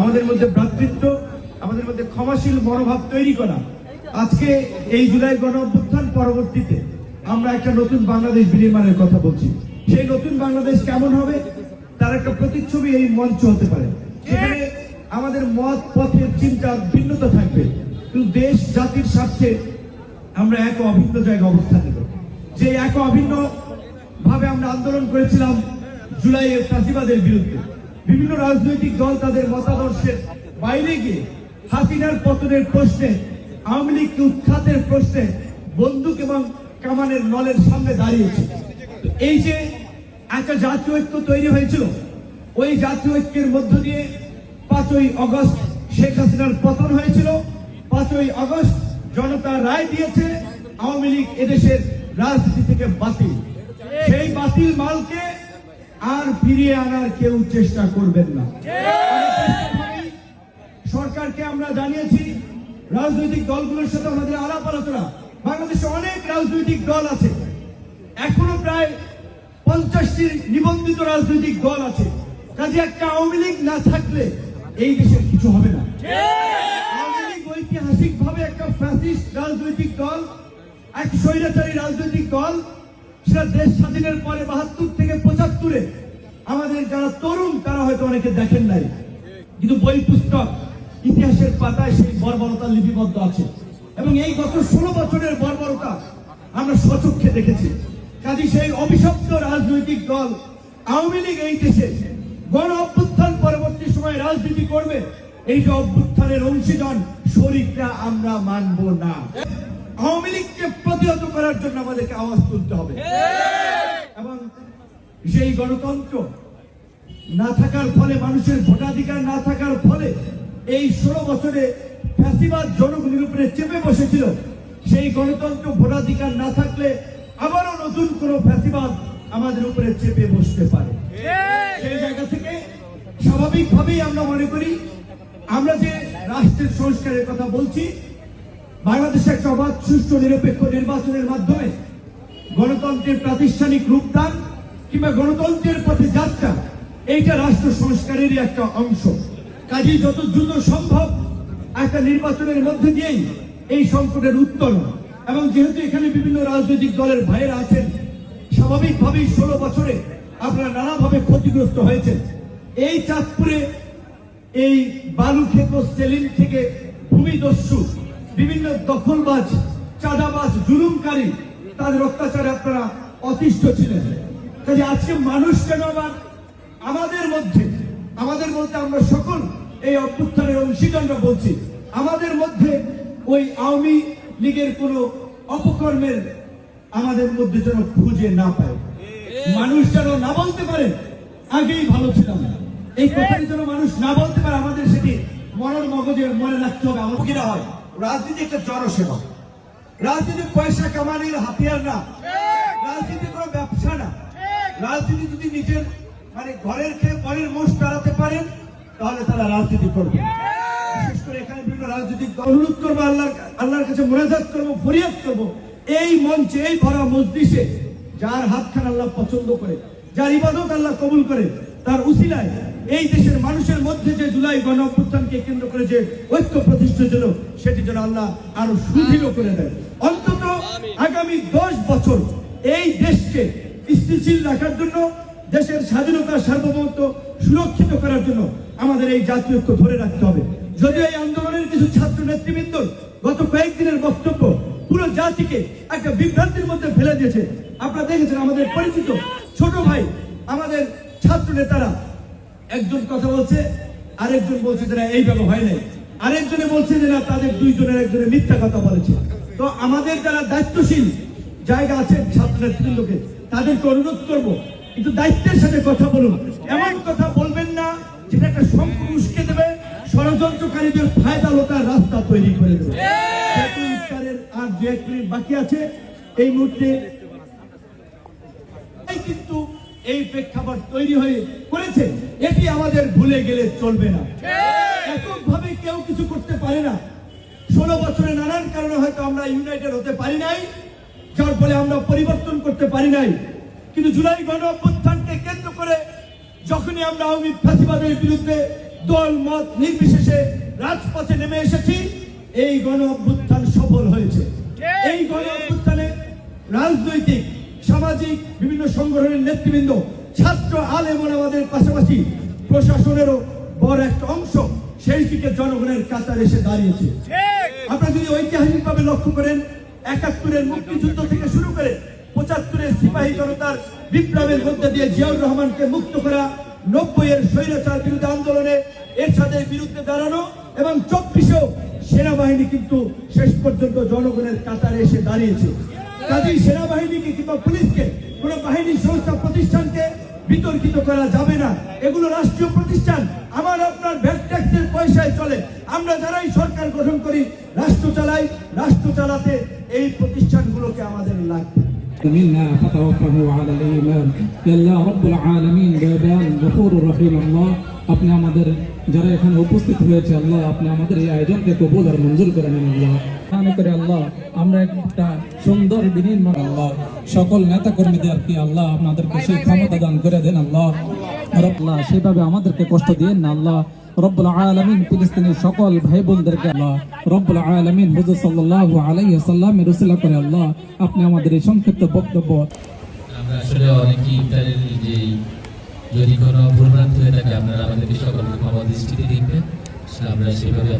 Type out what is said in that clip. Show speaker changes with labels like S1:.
S1: আমাদের মধ্যে ভ্রাতৃত্ব, আমাদের মধ্যে ক্ষমাশীল মনোভাব তৈরি করা। আজকে এই জুলাই গণ অভ্যুত্থান পরবর্তীতে আমরা একটা নতুন বাংলাদেশ বিনির্মাণের কথা বলছি। সেই নতুন বাংলাদেশ কেমন হবে, তার একটা প্রতিচ্ছবি এই মঞ্চ হতে পারে। আমাদের মত, পথের চিন্তা ভিন্নতা থাকবে। কিন্তু দেশ, জাতির স্বার্থে আমরা এক অভিন্ন জায়গায় অবস্থান নেব। যে এক অভিন্ন ভাবে আমরা আন্দোলন করেছিলাম জুলাইয়ের ফাঁসিবাদের বিরুদ্ধে। বিভিন্ন রাজনৈতিক দল তাদের মতাদর্শের বাইরে গিয়ে হাসিনার পতনের প্রশ্নে, আওয়ামী লীগকে উৎখাতের প্রশ্নে বন্দুক এবং কামানের নলের সামনে দাঁড়িয়েছে। এই যে একটা জাতীয় ঐক্য তৈরি হয়েছিল, ওই জাতীয় ঐক্যের মধ্য দিয়ে পাঁচই অগস্ট শেখ হাসিনার পতন হয়েছিল। পাঁচই অগস্ট জনতা রায় দিয়েছে, আওয়ামী লীগ এদেশের রাজনীতি থেকে বাতিল। সেই বাতিল মালকে আর ফিরিয়ে আনার কেউ চেষ্টা করবেন না। সরকারকে আমরা জানিয়েছি, রাজনৈতিক দলগুলোর সাথে আমাদের আলাপ আলোচনা। বাংলাদেশে অনেক রাজনৈতিক দল আছে। এখনও প্রায় পঞ্চাশটি নিবন্ধিত রাজনৈতিক দল আছে। কাজে একটা আওয়ামী লীগ না থাকলে এই দেশের কিছু হবে না। আওয়ামী লীগ ঐতিহাসিক ভাবে একটা ফ্যাসিস্ট রাজনৈতিক দল, এক স্বৈরাচারী রাজনৈতিক দল সেটা দেশ স্বাধীনের পরে বাহাত্তর থেকে পঁচাত্তরে আমাদের যারা তরুণ, তারা হয়তো অনেকে দেখেন নাই। কিন্তু বই পুস্তক ইতিহাসের পাতায় সেই বর্বরতা লিপিবদ্ধ আছে। এবং এই গত ষোলো বছরের বর্বরতা আমরা স্বচক্ষে দেখেছি। কাজে সেই অভিশপ্ত রাজনৈতিক দল আওয়ামী লীগ এই দেশে গণ অভ্যুত্থান পরবর্তী সময় রাজনীতি করবে, এই যে অভ্যুত্থানের অংশীদার শরীরটা আমরা মানব না। আওয়ামী প্রতিহত করার জন্য আমাদেরকে আওয়াজ তুলতে হবে। এবং সেই গণতন্ত্র না থাকার ফলে মানুষের ভোটাধিকার না থাকার ফলে এই ষোলো বছরে ফ্যাসিবাদ জনগণের উপরে চেপে বসেছিল সেই গণতন্ত্র ভোটাধিকার না থাকলে আবারও নতুন কোনো ফ্যাসিবাদ আমাদের উপরে চেপে বসতে পারে। সেই জায়গা থেকে স্বাভাবিকভাবেই আমরা মনে করি আমরা যে রাষ্ট্রের সংস্কারের কথা বলছি বাংলাদেশে একটা অবাধ, সুষ্ঠু, নিরপেক্ষ নির্বাচনের মাধ্যমে গণতন্ত্রের প্রাতিষ্ঠানিক রূপদান কিংবা গণতন্ত্রের পথে যাত্রা, এইটা রাষ্ট্র সংস্কারেরই একটা অংশ। কাজেই যত দ্রুত সম্ভব একটা নির্বাচনের মধ্যে দিয়েই এই সংকটের উত্তরণ। এবং যেহেতু এখানে বিভিন্ন রাজনৈতিক দলের ভাইয়েরা আছেন, স্বাভাবিকভাবেই ষোলো বছরে আপনারা নানাভাবে ক্ষতিগ্রস্ত হয়েছেন। এই চাঁদপুরে এই বালু খেকো সেলিম থেকে ভূমিদস্যু বিভিন্ন দখলবাজ, চাঁদাবাজ, জুলুমকারী তাদের অত্যাচারে আপনারা অতিষ্ঠ ছিলেন। কাজে আজকে মানুষ কেন আবার আমাদের মধ্যে আমাদের মধ্যে আমরা সকল এই অভ্যুত্থানের অংশীদাররা বলছি, আমাদের মধ্যে ওই আওয়ামী লীগের কোনো অপকর্মের আমাদের মধ্যে যেন খুঁজে না পায়। মানুষ যেন না বলতে পারে, আগেই ভালো ছিলাম। এই কথাটি যেন মানুষ না বলতে পারে, আমাদের সেটি মনের মগজে মনে রাখতে হবে আমার কিনা হয়। রাজনীতি একটা জনসেবা রাজনীতি পয়সা কামানির হাতিয়ার না। রাজনীতি কোনো ব্যবসা না। রাজনীতি যদি নিজের মানে ঘরের খেয়ে পরের মোষ তাড়াতে পারেন, তাহলে তারা রাজনীতি করবে। বিশেষ করে এখানে বিভিন্ন রাজনৈতিক দল অনুরোধ করব, আল্লাহর আল্লাহর কাছে মোনাজাত করব, ফরিয়াদ করব। এই মঞ্চে, এই ভরা মজলিসে যার হাতখান আল্লাহ পছন্দ করে। যার ইবাদত আল্লাহ কবুল করে তার উসিলায় এই দেশের মানুষের মধ্যে যে জুলাই গণ অভ্যুত্থানকে কেন্দ্র করে যে ঐক্য প্রতিষ্ঠা ছিল সেটি যেন আল্লাহ আরও সুদৃঢ় করে দেয় অন্তত আগামী দশ বছর এই দেশকে স্থিতিশীল রাখার জন্য দেশের স্বাধীনতা সার্বভৌমত্ব সুরক্ষিত করার জন্য আমাদের এই জাতীয় ঐক্য ধরে রাখতে হবে। যদিও এই আন্দোলনের কিছু ছাত্র নেতৃবৃন্দ গত কয়েকদিনের বক্তব্য পুরো জাতিকে একটা বিভ্রান্তির মধ্যে ফেলে দিয়েছে। আপনারা দেখেছেন আমাদের পরিচিত ছোট ভাই আমাদের ছাত্র নেতারা একজন কথা বলছে আরেকজন বলছে যে না এইভাবে হয় নাই। আরেকজনে বলছে যে না তাদের দুইজনের একজনের মিথ্যা কথা বলেছে। তো আমাদের যারা দায়িত্বশীল জায়গা আছে ছাত্র নেতৃবৃন্দকে তাদেরকে অনুরোধ করব কিন্তু দায়িত্বের সাথে কথা বলুন। এমন কথা বলবেন না যেটা একটা সম্পূর্ণ উস্কে দেবে ষড়যন্ত্রকারীদের ফায়দা লোকার রাস্তা তৈরি করে দেবে। আর দু এক মিনিট বাকি আছে। এই মুহূর্তে কিন্তু এই প্রেক্ষাপট তৈরি হয়ে করেছে এটি আমাদের ভুলে গেলে চলবে না। এককভাবে কেউ কিছু করতে পারে না। ষোলো বছরে নানান কারণে হয়তো আমরা ইউনাইটেড হতে পারি নাই যার ফলে আমরা পরিবর্তন করতে পারি নাই। কিন্তু জুলাই গণ অভ্যুত্থানকে কেন্দ্র করে যখনই আমরা আওয়ামী ফাঁসিবাদের বিরুদ্ধে দল মত নির্বিশেষে রাজপথে নেমে এসেছি এই গণ অভ্যুত্থান সফল হয়েছে। এই গণ অভ্যুত্থানে রাজনৈতিক সামাজিক বিভিন্ন সংগঠনের নেতৃবৃন্দ ছাত্র আলেমন আমাদের পাশাপাশি প্রশাসনেরও বড় একটা অংশ সেই দিকে জনগণের কাতার এসে দাঁড়িয়েছে। আপনারা যদি ঐতিহাসিকভাবে লক্ষ্য করেন একাত্তরের মুক্তিযুদ্ধ থেকে শুরু করে পঁচাত্তরের সিপাহী জনতার বিপ্লবের মধ্যে দিয়ে জিয়াউর রহমানকে মুক্ত করা নব্বই এর স্বৈরাচার বিরুদ্ধে আন্দোলনে এরশাদের বিরুদ্ধে দাঁড়ানো এবং চব্বিশেও সেনাবাহিনী কিন্তু শেষ পর্যন্ত জনগণের কাতারে এসে দাঁড়িয়েছে। কাজেই সেনাবাহিনীকে কিংবা পুলিশকে কোন বাহিনী সংস্থা প্রতিষ্ঠানকে বিতর্কিত করা যাবে না এগুলো রাষ্ট্রীয় প্রতিষ্ঠান আমার আপনার ভ্যাট ট্যাক্সের পয়সায় চলে আমরা যারাই সরকার গঠন করি রাষ্ট্র চালাই রাষ্ট্র চালাতে এই প্রতিষ্ঠানগুলোকে আমাদের লাগবে
S2: منا فتوفه على الإيمان يا الله رب العالمين বেবান গফুর রহিম আল্লাহ আপনি আমাদের যারা এখানে উপস্থিত হয়েছে আল্লাহ আপনি আমাদের এই আয়োজনকে কবুল আর মঞ্জুর করে নেন আল্লাহ মনে করে আল্লাহ, আমরা একটা সুন্দর বিনির্মাণ আল্লাহ, সকল নেতা কর্মীদেরকে আল্লাহ আপনাদেরকে সেই ক্ষমতা দান করে দেন আল্লাহ? আল্লাহ সেভাবে আমাদেরকে কষ্ট দিয়েন না আল্লাহ। আমাদের এই সংক্ষিপ্ত বক্তব্য
S3: আমরা সেভাবে